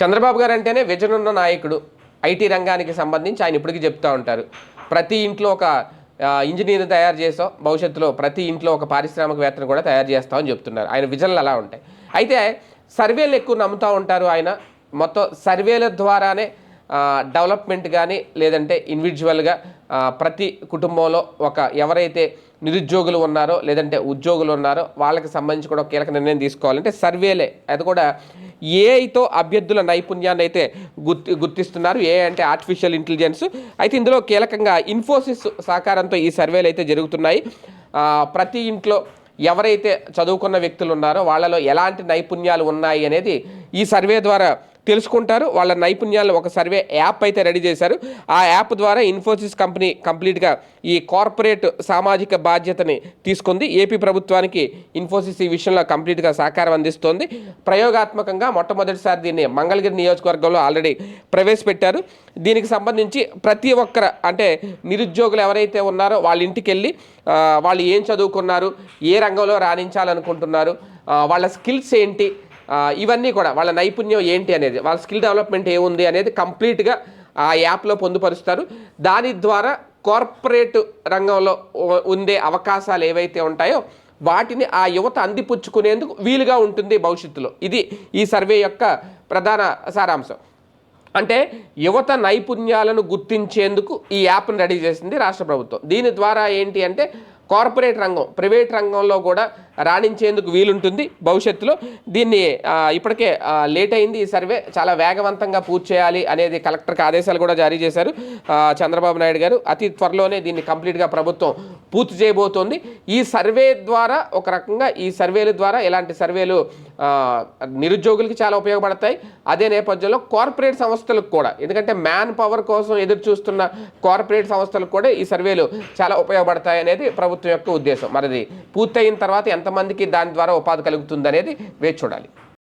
చంద్రబాబు గారు అంటేనే విజనున్న నాయకుడు ఐటీ రంగానికి సంబంధించి ఆయన ఇప్పటికీ చెప్తూ ఉంటారు. ప్రతి ఇంట్లో ఒక ఇంజనీర్ తయారు చేసాం భవిష్యత్తులో ప్రతి ఇంట్లో ఒక పారిశ్రామికవేత్తను కూడా తయారు చేస్తామని చెప్తున్నారు. ఆయన విజన్లు అలా ఉంటాయి. అయితే సర్వేలు ఎక్కువ నమ్ముతూ ఉంటారు ఆయన. మొత్తం సర్వేల ద్వారానే డెవలప్మెంట్ కానీ లేదంటే ఇండివిజువల్గా ప్రతి కుటుంబంలో ఒక ఎవరైతే నిరుద్యోగులు ఉన్నారో లేదంటే ఉద్యోగులు ఉన్నారో వాళ్ళకి సంబంధించి కూడా కీలక నిర్ణయం తీసుకోవాలంటే సర్వేలే. అది కూడా ఏఐతో అభ్యర్థుల నైపుణ్యాన్ని అయితే గుర్తి గుర్తిస్తున్నారు. ఏ అంటే ఆర్టిఫిషియల్ ఇంటెలిజెన్స్ అయితే ఇందులో కీలకంగా ఇన్ఫోసిస్ సహకారంతో ఈ సర్వేలు అయితే జరుగుతున్నాయి. ప్రతి ఇంట్లో ఎవరైతే చదువుకున్న వ్యక్తులు ఉన్నారో వాళ్ళలో ఎలాంటి నైపుణ్యాలు ఉన్నాయి అనేది ఈ సర్వే ద్వారా తెలుసుకుంటారు. వాళ్ళ నైపుణ్యాలు ఒక సర్వే యాప్ అయితే రెడీ చేశారు. ఆ యాప్ ద్వారా ఇన్ఫోసిస్ కంపెనీ కంప్లీట్గా ఈ కార్పొరేట్ సామాజిక బాధ్యతని తీసుకుంది. ఏపీ ప్రభుత్వానికి ఇన్ఫోసిస్ ఈ విషయంలో కంప్లీట్గా సహకారం అందిస్తోంది. ప్రయోగాత్మకంగా మొట్టమొదటిసారి దీన్ని మంగళగిరి నియోజకవర్గంలో ఆల్రెడీ ప్రవేశపెట్టారు. దీనికి సంబంధించి ప్రతి ఒక్కరు అంటే నిరుద్యోగులు ఎవరైతే ఉన్నారో వాళ్ళ ఇంటికి వెళ్ళి వాళ్ళు ఏం చదువుకున్నారు ఏ రంగంలో రాణించాలనుకుంటున్నారు వాళ్ళ స్కిల్స్ ఏంటి ఇవన్నీ కూడా వాళ్ళ నైపుణ్యం ఏంటి అనేది వాళ్ళ స్కిల్ డెవలప్మెంట్ ఏముంది అనేది కంప్లీట్గా ఆ యాప్లో పొందుపరుస్తారు. దాని ద్వారా కార్పొరేట్ రంగంలో ఉండే అవకాశాలు ఏవైతే ఉంటాయో వాటిని ఆ యువత అందిపుచ్చుకునేందుకు వీలుగా ఉంటుంది భవిష్యత్తులో. ఇది ఈ సర్వే యొక్క ప్రధాన సారాంశం. అంటే యువత నైపుణ్యాలను గుర్తించేందుకు ఈ యాప్ను రెడీ చేసింది రాష్ట్ర ప్రభుత్వం. దీని ద్వారా ఏంటి అంటే కార్పొరేట్ రంగం ప్రైవేట్ రంగంలో కూడా రాణించేందుకు వీలుంటుంది భవిష్యత్తులో. దీన్ని ఇప్పటికే లేట్ అయింది ఈ సర్వే. చాలా వేగవంతంగా పూర్తి చేయాలి అనేది కలెక్టర్కి ఆదేశాలు కూడా జారీ చేశారు చంద్రబాబు నాయుడు గారు. అతి త్వరలోనే దీన్ని కంప్లీట్గా ప్రభుత్వం పూర్తి చేయబోతోంది. ఈ సర్వే ద్వారా ఒక రకంగా ఈ సర్వేల ద్వారా ఇలాంటి సర్వేలు నిరుద్యోగులకి చాలా ఉపయోగపడతాయి. అదే నేపథ్యంలో కార్పొరేట్ సంస్థలకు కూడా ఎందుకంటే మ్యాన్ పవర్ కోసం ఎదురు చూస్తున్న కార్పొరేట్ సంస్థలకు కూడా ఈ సర్వేలు చాలా ఉపయోగపడతాయి అనేది ప్రభుత్వం యొక్క ఉద్దేశం. మరి పూర్తయిన తర్వాత ఎంతమందికి దాని ద్వారా ఉపాధి కలుగుతుంది అనేది వేచి చూడాలి.